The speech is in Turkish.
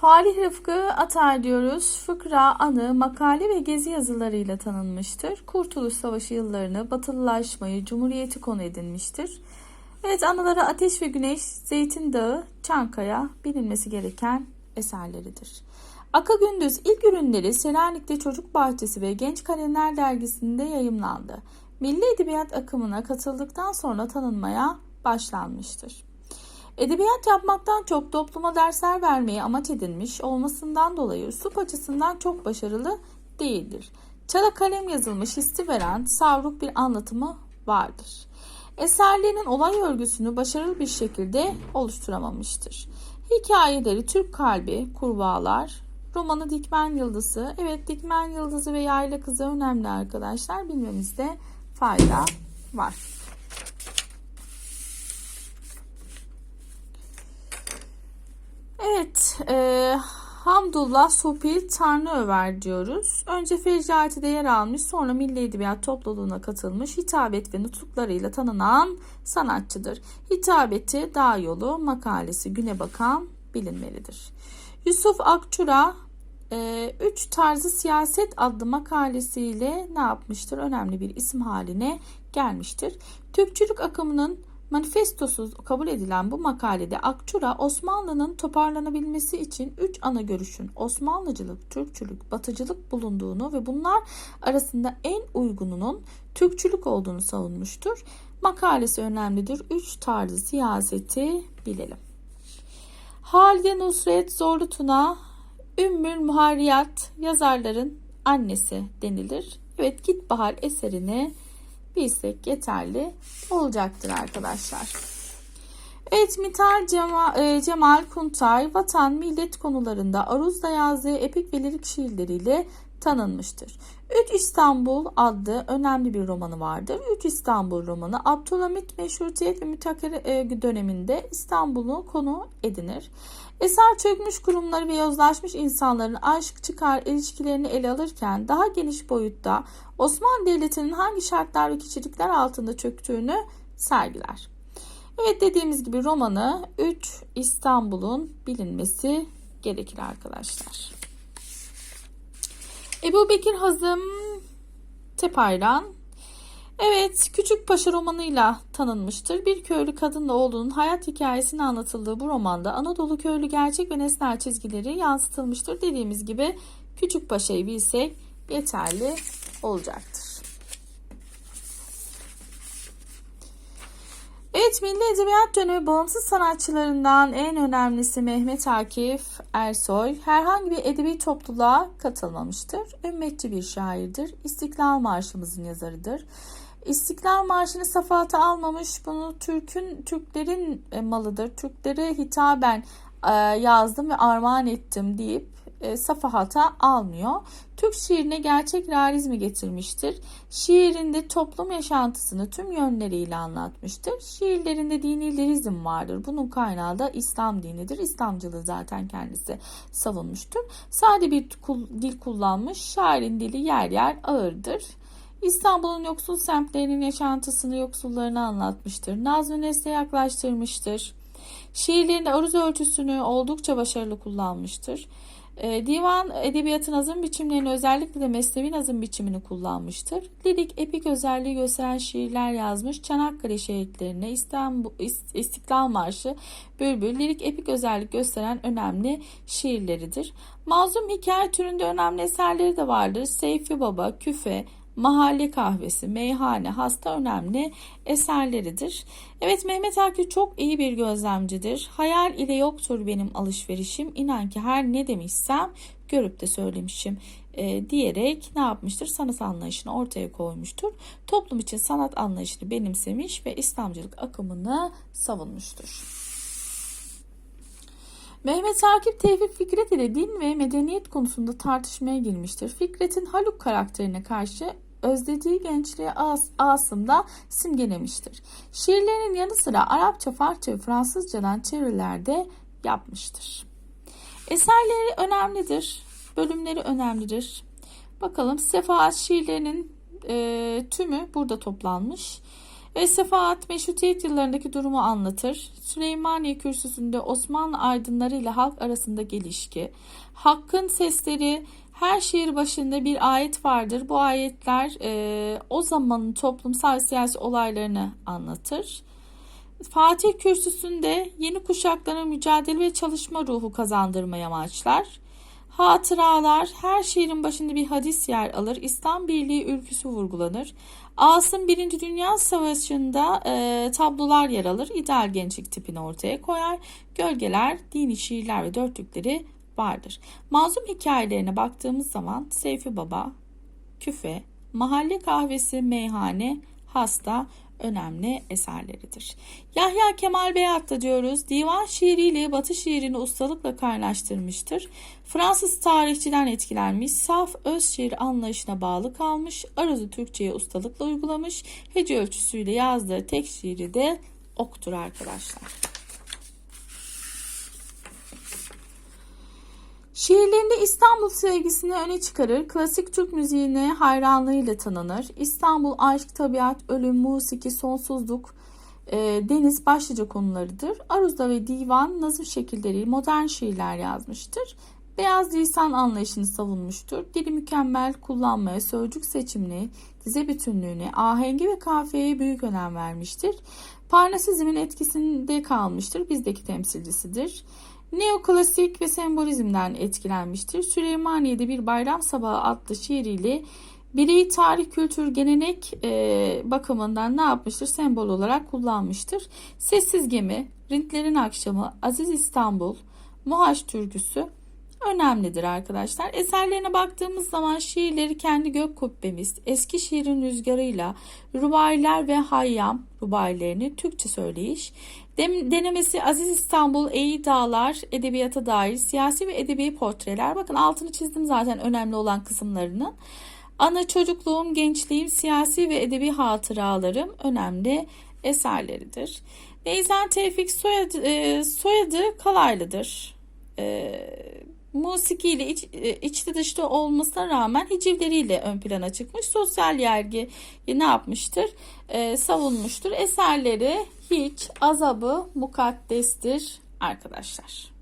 Falih Rıfkı Atay diyoruz. Fıkra, anı, makale ve gezi yazılarıyla tanınmıştır. Kurtuluş Savaşı yıllarını, batılılaşmayı, cumhuriyeti konu edinmiştir. Evet anıları Ateş ve Güneş, Zeytin Dağı, Çankaya bilinmesi gereken eserleridir. Aka Gündüz ilk ürünleri Selanik'te Çocuk Bahçesi ve Genç Kalemler dergisinde yayımlandı. Milli Edebiyat akımına katıldıktan sonra tanınmaya başlanmıştır. Edebiyat yapmaktan çok topluma dersler vermeyi amaç edinmiş olmasından dolayı üslup açısından çok başarılı değildir. Çala kalem yazılmış hissi veren savruk bir anlatımı vardır. Eserlerinin olay örgüsünü başarılı bir şekilde oluşturamamıştır. Hikayeleri Türk Kalbi, Kurbağalar, romanı Dikmen Yıldızı. Evet Dikmen Yıldızı ve Yayla Kızı önemli arkadaşlar. Bilmemizde fayda var. Evet, e, Hamdullah Sopi Tanrı Över diyoruz. Önce Fecrati'de yer almış, sonra Milli Edebiyat topluluğuna katılmış, hitabet ve nutuklarıyla tanınan sanatçıdır. Hitabeti Dağ Yolu, makalesi Güne Bakan bilinmelidir. Yusuf Akçura e, Üç Tarzı Siyaset adlı makalesiyle ne yapmıştır? Önemli bir isim haline gelmiştir. Türkçülük akımının manifestosu kabul edilen bu makalede Akçura Osmanlı'nın toparlanabilmesi için üç ana görüşün Osmanlıcılık, Türkçülük, Batıcılık bulunduğunu ve bunlar arasında en uygununun Türkçülük olduğunu savunmuştur. Makalesi önemlidir. Üç tarzı siyaseti bilelim. Halide Nusret Zorlu Tuna Ümmül Muharriyat yazarların annesi denilir. Evet Git Bahar eserini bilsek yeterli olacaktır arkadaşlar. Evet Mitar Cemal, e, Cemal Kuntay vatan millet konularında aruzda yazdığı epik ve lirik şiirleriyle tanınmıştır. Üç İstanbul adlı önemli bir romanı vardır. Üç İstanbul romanı Abdülhamit Meşrutiyet ve Mütakere döneminde İstanbul'u konu edinir. Eser çökmüş kurumları ve yozlaşmış insanların aşk çıkar ilişkilerini ele alırken daha geniş boyutta Osmanlı Devleti'nin hangi şartlar ve kişilikler altında çöktüğünü sergiler. Evet dediğimiz gibi romanı 3 İstanbul'un bilinmesi gerekir arkadaşlar. Ebu Bekir Hazım Tepayran Evet, Küçük Paşa romanıyla tanınmıştır. Bir köylü kadınla oğlunun hayat hikayesini anlatıldığı bu romanda Anadolu köylü gerçek ve nesnel çizgileri yansıtılmıştır. Dediğimiz gibi Küçük Paşa'yı bilsek yeterli olacaktır. Evet, Milli Edebiyat dönemi bağımsız sanatçılarından en önemlisi Mehmet Akif Ersoy herhangi bir edebi topluluğa katılmamıştır. Ümmetçi bir şairdir. İstiklal Marşımızın yazarıdır. İstiklal Marşı'nı safata almamış. Bunu Türk'ün Türklerin malıdır. Türklere hitaben e, yazdım ve armağan ettim deyip e, safahata almıyor. Türk şiirine gerçek realizmi getirmiştir. Şiirinde toplum yaşantısını tüm yönleriyle anlatmıştır. Şiirlerinde dini lirizm vardır. Bunun kaynağı da İslam dinidir. İslamcılığı zaten kendisi savunmuştur. Sade bir dil kullanmış. Şairin dili yer yer ağırdır. İstanbul'un yoksul semtlerinin yaşantısını, yoksullarını anlatmıştır. Nazmi Nesne yaklaştırmıştır. Şiirlerinde aruz ölçüsünü oldukça başarılı kullanmıştır. Ee, divan edebiyatın nazım biçimlerini özellikle de mesnevi nazım biçimini kullanmıştır. Lirik, epik özelliği gösteren şiirler yazmış. Çanakkale şehitlerine, İstanbul, İstiklal Marşı, Bülbül, lirik epik özellik gösteren önemli şiirleridir. Mazlum hikaye türünde önemli eserleri de vardır. Seyfi Baba, Küfe, mahalle kahvesi, meyhane, hasta önemli eserleridir. Evet Mehmet Akif çok iyi bir gözlemcidir. Hayal ile yoktur benim alışverişim. İnan ki her ne demişsem görüp de söylemişim e, diyerek ne yapmıştır? Sanat anlayışını ortaya koymuştur. Toplum için sanat anlayışını benimsemiş ve İslamcılık akımını savunmuştur. Mehmet Akif Tevfik Fikret ile din ve medeniyet konusunda tartışmaya girmiştir. Fikret'in Haluk karakterine karşı özlediği gençliği As simgelemiştir. Şiirlerinin yanı sıra Arapça, Farsça ve Fransızcadan çeviriler de yapmıştır. Eserleri önemlidir, bölümleri önemlidir. Bakalım Sefaat şiirlerinin e, tümü burada toplanmış. ve Sefahat Meşrutiyet yıllarındaki durumu anlatır. Süleymaniye Kürsüsü'nde Osmanlı aydınları ile halk arasında gelişki, Hakkın sesleri, her şiir başında bir ayet vardır. Bu ayetler e, o zamanın toplumsal siyasi olaylarını anlatır. Fatih Kürsüsü'nde yeni kuşaklara mücadele ve çalışma ruhu kazandırmayı amaçlar. Hatıralar, her şiirin başında bir hadis yer alır. İslam Birliği ülküsü vurgulanır. Asım 1. Dünya Savaşı'nda e, tablolar yer alır. İdeal gençlik tipini ortaya koyar. Gölgeler, dini şiirler ve dörtlükleri vardır. Mazlum hikayelerine baktığımız zaman Seyfi Baba, Küfe, Mahalle Kahvesi, Meyhane, Hasta önemli eserleridir. Yahya Kemal Beyat da diyoruz divan şiiriyle batı şiirini ustalıkla kaynaştırmıştır. Fransız tarihçiden etkilenmiş, saf öz şiir anlayışına bağlı kalmış, arızı Türkçe'ye ustalıkla uygulamış, hece ölçüsüyle yazdığı tek şiiri de oktur arkadaşlar. Şiirlerinde İstanbul sevgisini öne çıkarır, klasik Türk müziğine hayranlığıyla tanınır. İstanbul, aşk, tabiat, ölüm, musiki, sonsuzluk, e, deniz başlıca konularıdır. Aruzda ve divan nazım şekilleri modern şiirler yazmıştır. Beyaz lisan anlayışını savunmuştur. Dili mükemmel kullanmaya, sözcük seçimini, dize bütünlüğüne, ahengi ve kafiyeye büyük önem vermiştir. Parnasizmin etkisinde kalmıştır. Bizdeki temsilcisidir. Neoklasik ve sembolizmden etkilenmiştir. Süleymaniye'de bir bayram sabahı adlı şiiriyle bireyi tarih, kültür, gelenek e, bakımından ne yapmıştır? Sembol olarak kullanmıştır. Sessiz Gemi, Rintlerin Akşamı, Aziz İstanbul, Muhaç Türküsü önemlidir arkadaşlar. Eserlerine baktığımız zaman şiirleri kendi gök kubbemiz, eski şiirin rüzgarıyla, Rubailer ve Hayyam rubailerini Türkçe söyleyiş, denemesi Aziz İstanbul, Eği Dağlar, edebiyata dair siyasi ve edebi portreler. Bakın altını çizdim zaten önemli olan kısımlarını. Ana çocukluğum, gençliğim, siyasi ve edebi hatıralarım önemli eserleridir. Neyzen Tevfik soyadı, e, soyadı Kalaylı'dır. E, musikiyle iç, e, içli dışlı olmasına rağmen hicivleriyle ön plana çıkmış. Sosyal yergi ne yapmıştır? E, savunmuştur. Eserleri hiç azabı mukaddestir arkadaşlar.